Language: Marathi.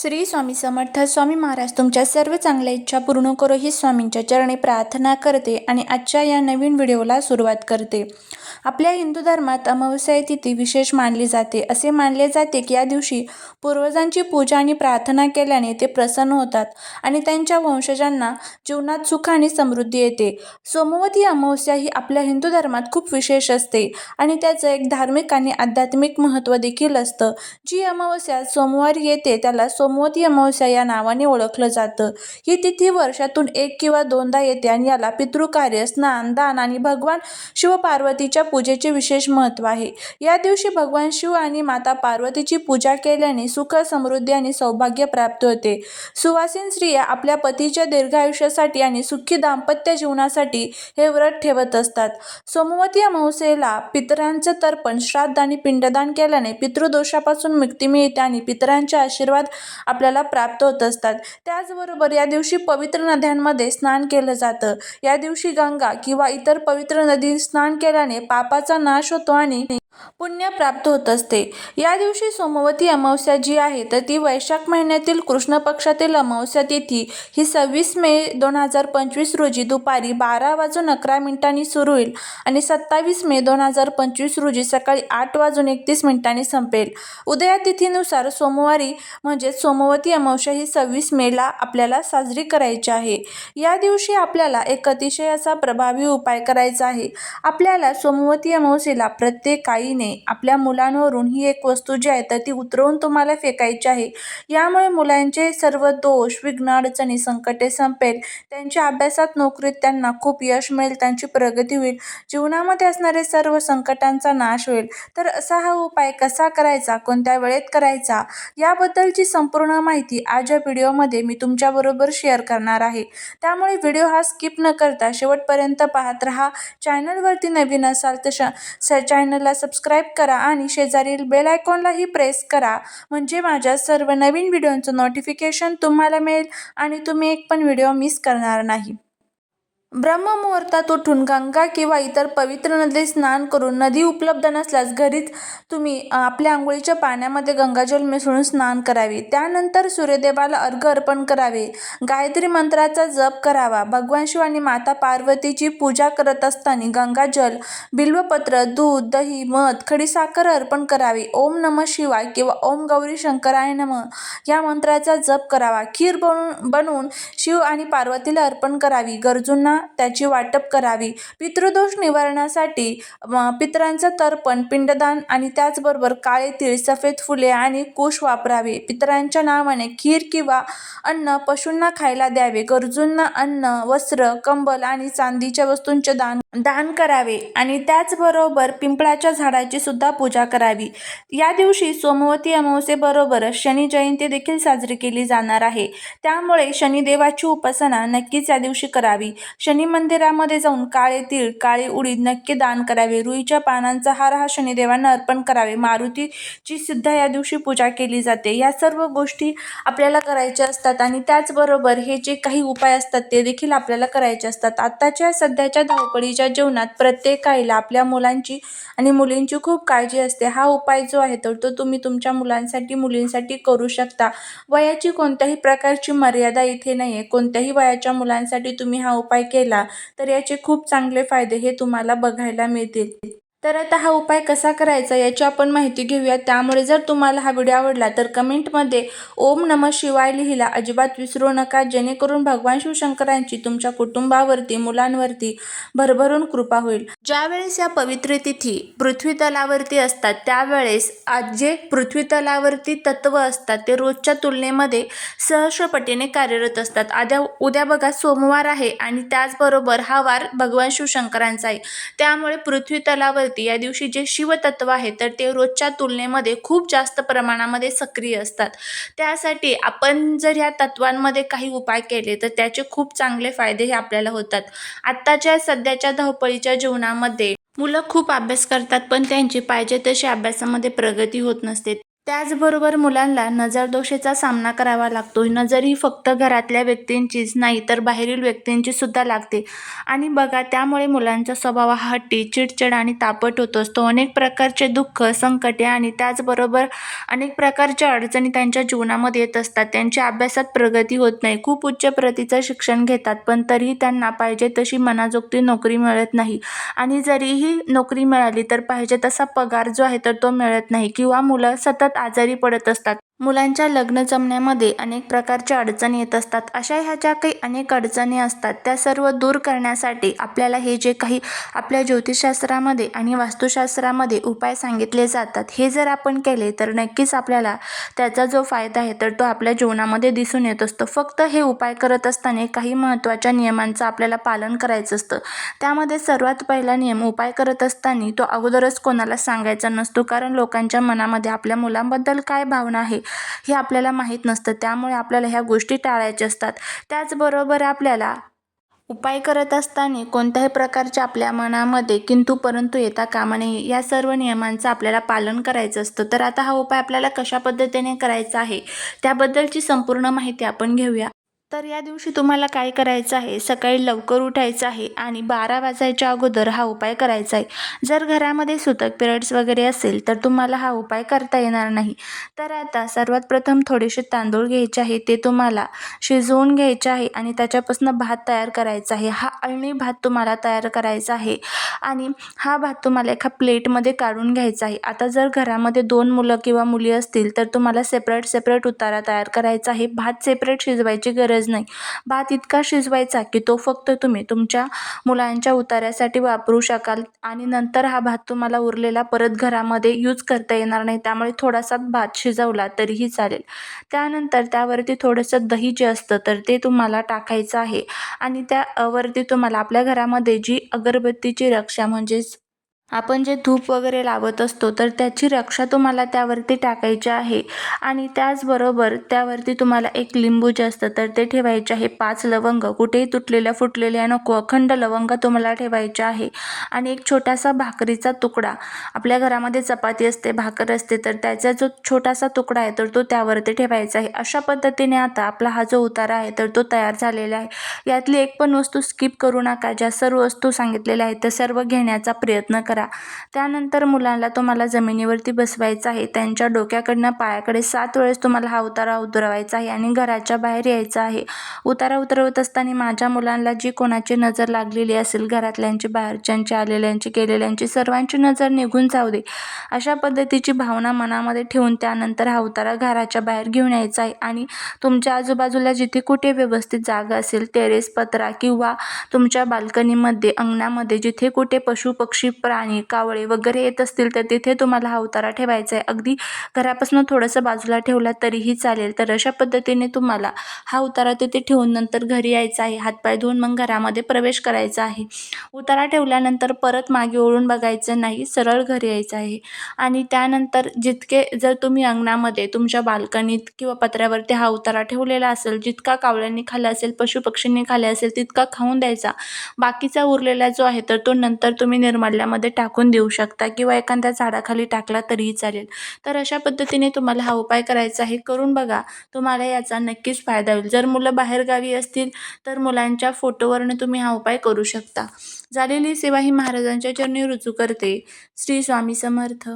श्री स्वामी समर्थ स्वामी महाराज तुमच्या सर्व चांगल्या इच्छा पूर्ण करो ही स्वामींच्या चरणी प्रार्थना करते आणि आजच्या या नवीन व्हिडिओला सुरुवात करते. आपल्या हिंदू धर्मात अमावस्या तिथी विशेष मानली जाते. असे मानले जाते की या दिवशी पूर्वजांची पूजा आणि प्रार्थना केल्याने ते प्रसन्न होतात आणि त्यांच्या वंशजांना जीवनात सुख आणि समृद्धी येते. सोमवती अमावस्या ही आपल्या हिंदू धर्मात खूप विशेष असते आणि त्याचं एक धार्मिक आणि आध्यात्मिक महत्त्व देखील असतं. जी अमावस्या सोमवारी येते त्याला सोमवती अमावस्या या नावाने ओळखलं जातं. ही तिथी वर्षातून एक किंवा दोनदा येते आणि याला पितृकार्य स्नान दान आणि भगवान शिवपार्वतीच्या पूजेचे विशेष महत्त्व आहे. या दिवशी भगवान शिव आणि माता पार्वतीची पूजा केल्याने सुख समृद्धी आणि सौभाग्य प्राप्त होते. सुवासीन स्त्रिया आपल्या पतीच्या दीर्घायुष्यासाठी आणि सुखी दाम्पत्य जीवनासाठी हे व्रत ठेवत असतात. सोमवती अमावस्येला पितरांचं तर्पण श्राद्ध आणि पिंडदान केल्याने पितृदोषापासून मुक्ती मिळते आणि पितरांचे आशीर्वाद आपल्याला प्राप्त होत असतात. त्याचबरोबर या दिवशी पवित्र नद्यांमध्ये स्नान केलं जातं. या दिवशी गंगा किंवा इतर पवित्र नदीत स्नान केल्याने पापाचा नाश होतो आणि पुण्य प्राप्त होत असते. या दिवशी सोमवती अमावस्या जी आहे तर ती वैशाख महिन्यातील कृष्ण पक्षातील अमावस्या तिथी ही सव्वीस मे दोन हजार पंचवीस रोजी दुपारी बारा वाजून अकरा मिनिटांनी सुरू होईल आणि सत्तावीस मे दोन हजार पंचवीस रोजी सकाळी आठ वाजून एकतीस मिनिटांनी संपेल. उदया तिथीनुसार सोमवारी म्हणजेच सोमवती अमावस्या ही सव्वीस मेला आपल्याला साजरी करायची आहे. या दिवशी आपल्याला एक अतिशय असा प्रभावी उपाय करायचा आहे. आपल्याला सोमवती अमावस्येला प्रत्येक आईने आपल्या मुलांवरून ही एक वस्तू जी आहे तर ती उतरवून तुम्हाला फेकायची आहे. यामुळे मुलांचे सर्व दोष विघ्न अडचणी संकटे संपेल. त्यांच्या अभ्यासात नोकरीत त्यांना खूप यश मिळेल त्यांची प्रगती होईल. जीवनामध्ये असणारे सर्व संकटांचा नाश होईल. तर असा हा उपाय कसा करायचा? कोणत्या वेळेत करायचा? याबद्दलची संपूर्ण माहिती आज या व्हिडिओमध्ये मी तुमच्याबरोबर शेअर करणार आहे. त्यामुळे व्हिडिओ हा स्किप न करता शेवटपर्यंत पाहत राहा. चॅनलवरती नवीन असाल तर स चॅनलला सबस्क्राईब करा आणि शेजारील बेल आयकॉनलाही प्रेस करा. म्हणजे माझ्या सर्व नवीन व्हिडिओंचं नोटिफिकेशन तुम्हाला मिळेल आणि तुम्ही एक पण व्हिडिओ मिस करणार नाही. ब्रह्ममुहूर्तात उठून गंगा किंवा इतर पवित्र नदीत स्नान करून नदी उपलब्ध नसल्यास घरीच तुम्ही आपल्या आंघोळीच्या पाण्यामध्ये गंगाजल मिसळून स्नान करावे. त्यानंतर सूर्यदेवाला अर्घ अर्पण करावे. गायत्री मंत्राचा जप करावा. भगवान शिव आणि माता पार्वतीची पूजा करत असताना गंगाजल बिल्वपत्र दूध दही मध खडीसाखर अर्पण करावी. ओम नम शिवाय किंवा ओम गौरी शंकराय नम या मंत्राचा जप करावा. खीर बनवून बनवून शिव आणि पार्वतीला अर्पण करावी. गरजूंना त्याची वाटप करावी. पितृदोष निवारणासाठी पितरांचं तर्पण पिंडदान आणि त्याचबरोबर काळे तीळ सफेद फुले आणि कुश वापरावे. पितरांच्या नावाने खीर किंवा अन्न पशूंना खायला द्यावे. गरजूंना अन्न वस्त्र कंबल आणि चांदीच्या वस्तूंचे दान दान करावे आणि त्याचबरोबर पिंपळाच्या झाडाची सुद्धा पूजा करावी. या दिवशी सोमवती अमावस्येबरोबर शनी जयंती देखील साजरी केली जाणार आहे. त्यामुळे शनिदेवाची उपासना नक्कीच या दिवशी करावी. शनी मंदिरामध्ये जाऊन काळे तीळ काळे उडीद नक्की दान करावे. रुईच्या पानांचा हार हा शनिदेवांना अर्पण करावे. मारुतीची सुद्धा या दिवशी पूजा केली जाते. या सर्व गोष्टी आपल्याला करायच्या असतात आणि त्याचबरोबर हे जे काही उपाय असतात ते देखील आपल्याला करायचे असतात. आत्ताच्या सध्याच्या धावपळीच्या जीवनात प्रत्येक आईला आपल्या मुलांची आणि मुलींची खूप काळजी असते. हा उपाय जो आहे तर तो तुम्ही तुमच्या मुलांसाठी मुलींसाठी करू शकता. वयाची कोणत्याही प्रकारची मर्यादा इथे नाही आहे कोणत्याही वयाच्या मुलांसाठी तुम्ही हा उपाय केला तर याचे खूप चांगले फायदे हे तुम्हाला बघायला मिळतील. तर आता हा उपाय कसा करायचा याची आपण माहिती घेऊया. त्यामुळे जर तुम्हाला हा व्हिडिओ आवडला तर कमेंटमध्ये ओम नम शिवाय लिहिला. अजिबात विसरू नका. जेणेकरून भगवान शिवशंकरांची तुमच्या कुटुंबावरती मुलांवरती भरभरून कृपा होईल. ज्यावेळेस या पवित्र तिथी पृथ्वी तलावरती असतात त्यावेळेस आज जे पृथ्वी तलावरती तत्व असतात ते रोजच्या तुलनेमध्ये सहस्रपटीने कार्यरत असतात. आद्या उद्या बघा सोमवार आहे आणि त्याचबरोबर हा वार भगवान शिवशंकरांचा आहे. त्यामुळे पृथ्वी करते या दिवशी जे शिवतत्व आहे तर ते रोजच्या तुलनेमध्ये खूप जास्त प्रमाणामध्ये सक्रिय असतात. त्यासाठी आपण जर या तत्वांमध्ये काही उपाय केले तर त्याचे खूप चांगले फायदे हे आपल्याला होतात. आत्ताच्या सध्याच्या धावपळीच्या जीवनामध्ये मुलं खूप अभ्यास करतात पण त्यांची पाहिजे तशी अभ्यासामध्ये प्रगती होत नसते. त्याचबरोबर मुलांना नजरदोषेचा सामना करावा लागतो नजर ही फक्त घरातल्या व्यक्तींचीच नाही तर बाहेरील व्यक्तींची सुद्धा लागते. आणि बघा त्यामुळे मुलांचा स्वभाव हा हट्टी चिडचिड आणि तापट होत असतो. अनेक प्रकारचे दुःख संकटे आणि त्याचबरोबर अनेक प्रकारच्या अडचणी त्यांच्या जीवनामध्ये येत असतात. त्यांच्या अभ्यासात प्रगती होत नाही. खूप उच्च प्रतीचं शिक्षण घेतात पण तरीही त्यांना पाहिजे तशी मनाजोगती नोकरी मिळत नाही. आणि जरीही नोकरी मिळाली तर पाहिजे तसा पगार जो आहे तर तो मिळत नाही. किंवा मुलं सतत आजारी पडत असतात. मुलांच्या लग्न जमण्यामध्ये अनेक प्रकारच्या अडचणी येत असतात. अशा ह्या ज्या काही अनेक अडचणी असतात त्या सर्व दूर करण्यासाठी आपल्याला हे जे काही आपल्या ज्योतिषशास्त्रामध्ये आणि वास्तुशास्त्रामध्ये उपाय सांगितले जातात हे जर आपण केले तर नक्कीच आपल्याला त्याचा जो फायदा आहे तर तो आपल्या जीवनामध्ये दिसून येत असतो. फक्त हे उपाय करत असताना काही महत्त्वाच्या नियमांचं आपल्याला पालन करायचं असतं. त्यामध्ये सर्वात पहिला नियम उपाय करत असताना तो अगोदरच कोणाला सांगायचा नसतो कारण लोकांच्या मनामध्ये आपल्या मुलांबद्दल काय भावना आहे हे आपल्याला माहीत नसतं. त्यामुळे आपल्याला ह्या गोष्टी टाळायच्या असतात. त्याचबरोबर आपल्याला उपाय करत असताना कोणत्याही प्रकारच्या आपल्या मनामध्ये किंतु परंतु येता कामा नये या सर्व नियमांचं आपल्याला पालन करायचं असतं. तर आता हा उपाय आपल्याला कशा पद्धतीने करायचा आहे त्याबद्दलची संपूर्ण माहिती आपण घेऊया. तर या दिवशी तुम्हाला काय करायचं आहे? सकाळी लवकर उठायचं आहे आणि बारा वाजायच्या अगोदर हा उपाय करायचा आहे. जर घरामध्ये सुतक पिरियड्स वगैरे असेल तर तुम्हाला हा उपाय करता येणार नाही. तर आता सर्वात प्रथम थोडेसे तांदूळ घ्यायचे आहे ते तुम्हाला शिजवून घ्यायचे आहे आणि त्याच्यापासून भात तयार करायचा आहे. हा अळणी भात तुम्हाला तयार करायचा आहे आणि हा भात तुम्हाला एका प्लेटमध्ये काढून घ्यायचा आहे. आता जर घरामध्ये दोन मुलं किंवा मुली असतील तर तुम्हाला सेपरेट सेपरेट उतारा तयार करायचा आहे. भात सेपरेट शिजवायची गरज नाही. भात इतका शिजवायचा की तो फक्त तुम्ही तुमच्या मुलांच्या उतार्यासाठी वापरू शकाल आणि नंतर हा भात तुम्हाला उरलेला परत घरामध्ये यूज करता येणार नाही. त्यामुळे थोडासा भात शिजवला तरीही चालेल. त्यानंतर त्यावरती थोडंसं दही जे असतं तर ते तुम्हाला टाकायचं आहे. आणि त्या वरती तुम्हाला आपल्या घरामध्ये जी अगरबत्तीची रक्षा म्हणजेच आपण जे धूप वगैरे लावत असतो तर त्याची रक्षा तुम्हाला त्यावरती टाकायची आहे. आणि त्याचबरोबर त्यावरती तुम्हाला एक लिंबू जे असतं तर ते ठेवायचे आहे. पाच लवंग कुठेही तुटलेल्या फुटलेल्या नको अखंड लवंग तुम्हाला ठेवायचे आहे. आणि एक छोटासा भाकरीचा तुकडा. आपल्या घरामध्ये चपाती असते भाकर असते तर त्याचा जो छोटासा तुकडा आहे तर तो त्यावरती ठेवायचा आहे. अशा पद्धतीने आता आपला हा जो उतारा आहे तर तो तयार झालेला आहे. यातली एक पण वस्तू स्किप करू नका. ज्या सर्व वस्तू सांगितलेल्या आहेत त्या सर्व घेण्याचा प्रयत्न करा. त्यानंतर मुलांना तुम्हाला जमिनीवरती बसवायचं आहे. त्यांच्या डोक्याकडनं पायाकडे सात वेळेस तुम्हाला हा उतारा उतरवायचा आहे आणि घराच्या बाहेर यायचा आहे. उतारा उतरवत असताना माझ्या मुलांना जी कोणाची नजर लागलेली असेल घरातल्यांची बाहेरच्यांची आलेल्यांची गेलेल्यांची सर्वांची नजर निघून जाऊ दे. अशा पद्धतीची भावना मनामध्ये ठेवून त्यानंतर हा उतारा घराच्या बाहेर घेऊन यायचा आहे आणि तुमच्या आजूबाजूला जिथे कुठे व्यवस्थित जागा असेल टेरेस पत्रा किंवा तुमच्या बाल्कनीमध्ये अंगणामध्ये जिथे कुठे पशु पक्षी प्राणी कावळे वगैरे येत असतील तर तिथे तुम्हाला हा उतारा ठेवायचा आहे. अगदी घरापासून थोडंसं बाजूला ठेवला तरीही चालेल. तर अशा पद्धतीने तुम्हाला हा उतारा तिथे ठेवून नंतर घरी यायचा आहे. हातपाय धुवून मग घरामध्ये प्रवेश करायचा आहे. उतारा ठेवल्यानंतर परत मागे ओळून बघायचं नाही सरळ घरी यायचं आहे. आणि त्यानंतर जितके जर तुम्ही अंगणामध्ये तुमच्या बाल्कनीत किंवा पत्र्यावरती हा उतारा ठेवलेला असेल जितका कावळ्यांनी खाल्ला असेल पशुपक्षींनी खाल्ला असेल तितका खाऊन द्यायचा. बाकीचा उरलेला जो आहे तर तो नंतर तुम्ही निर्माल्यामध्ये टाकून देऊ शकता किंवा एखाद्या झाडाखाली टाकला तरीही चालेल. तर अशा पद्धतीने तुम्हाला हा उपाय करायचा आहे. करून बघा. तुम्हाला याचा नक्कीच फायदा होईल. जर मुलं बाहेरगावी असतील तर मुलांच्या फोटोवरनं तुम्ही हा उपाय करू शकता. झालेली सेवा ही महाराजांच्या चरणी रुजू करते. श्री स्वामी समर्थ.